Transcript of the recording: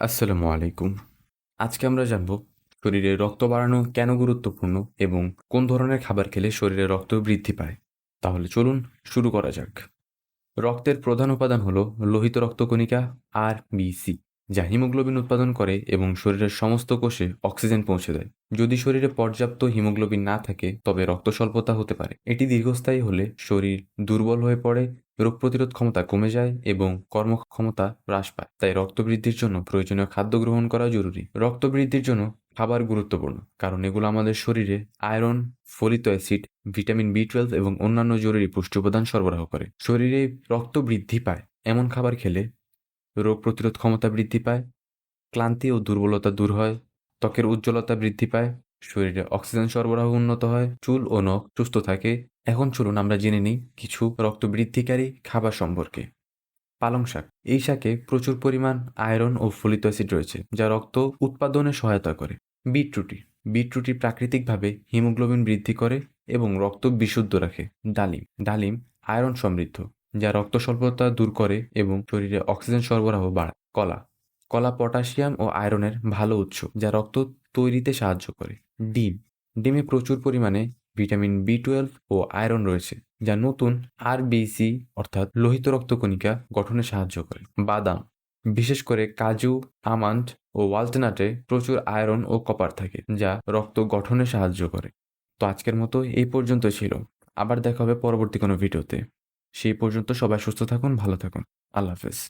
আসসালামু আলাইকুম। আজকে আমরা জানব, শরীরে রক্ত বাড়ানো কেন গুরুত্বপূর্ণ এবং কোন ধরনের খাবার খেলে শরীরে রক্ত বৃদ্ধি পায়? তাহলে চলুন শুরু করা যাক। রক্তের প্রধান উপাদান হলো লোহিত রক্তকণিকা আর বিসি যা হিমোগ্লোবিন উৎপাদন করে এবং শরীরের সমস্ত কোষে অক্সিজেন পৌঁছে দেয়। যদি শরীরে পর্যাপ্ত হিমোগ্লোবিন না থাকে, তবে রক্ত স্বল্পতা হতে পারে। এটি দীর্ঘস্থায়ী হলে শরীর দুর্বল হয়ে পড়ে রোগ প্রতিরোধ ক্ষমতা কমে যায় এবং কর্মক্ষমতা হ্রাস পায়। তাই রক্ত বৃদ্ধির জন্য প্রয়োজনীয় খাদ্য গ্রহণ করা জরুরি। রক্ত বৃদ্ধির জন্য খাবার গুরুত্বপূর্ণ, কারণ এগুলো আমাদের শরীরে আয়রন, ফলিত অ্যাসিড, ভিটামিন বি টুয়েলভ এবং অন্যান্য জরুরি পুষ্টি উপাদান সরবরাহ করে। শরীরে রক্ত বৃদ্ধি পায়, এমন খাবার খেলে রোগ প্রতিরোধ ক্ষমতা বৃদ্ধি পায়, ক্লান্তি ও দুর্বলতা দূর হয়, ত্বকের উজ্জ্বলতা বৃদ্ধি পায় শরীরে অক্সিজেন সরবরাহ উন্নত হয়, চুল ও নখ সুস্থ থাকে। এখন চলুন আমরা জেনে নিই কিছু রক্ত বৃদ্ধিকারী খাবার সম্পর্কে। পালং শাক। এই শাকে প্রচুর পরিমাণ আয়রন ও ফলিত অ্যাসিড রয়েছে, যা রক্ত উৎপাদনে সহায়তা করে। বিটরুটি। বিটরুটি প্রাকৃতিকভাবে হিমোগ্লোবিন বৃদ্ধি করে এবং রক্ত বিশুদ্ধ রাখে। ডালিম। ডালিম আয়রন সমৃদ্ধ, যা রক্ত স্বল্পতা দূর করে এবং শরীরে অক্সিজেন সরবরাহ বাড়ায়। কলা। কলা পটাশিয়াম ও আয়রনের ভালো উৎস, যা রক্ত তৈরিতে সাহায্য করে। ডিম। ডিমে প্রচুর পরিমাণে ভিটামিন বি টুয়েলভ ও আয়রন রয়েছে, যা নতুন আরবিসি অর্থাৎ লোহিত রক্তকণিকা গঠনে সাহায্য করে। বাদাম। বিশেষ করে কাজু, আমান্ড ও ওয়ালটনাটে প্রচুর আয়রন ও কপার থাকে, যা রক্ত গঠনে সাহায্য করে। তো আজকের মতো এই পর্যন্ত ছিল। আবার দেখা হবে পরবর্তী কোনো ভিডিওতে। সেই পর্যন্ত সবাই সুস্থ থাকুন, ভালো থাকুন। আল্লাহ হাফেজ।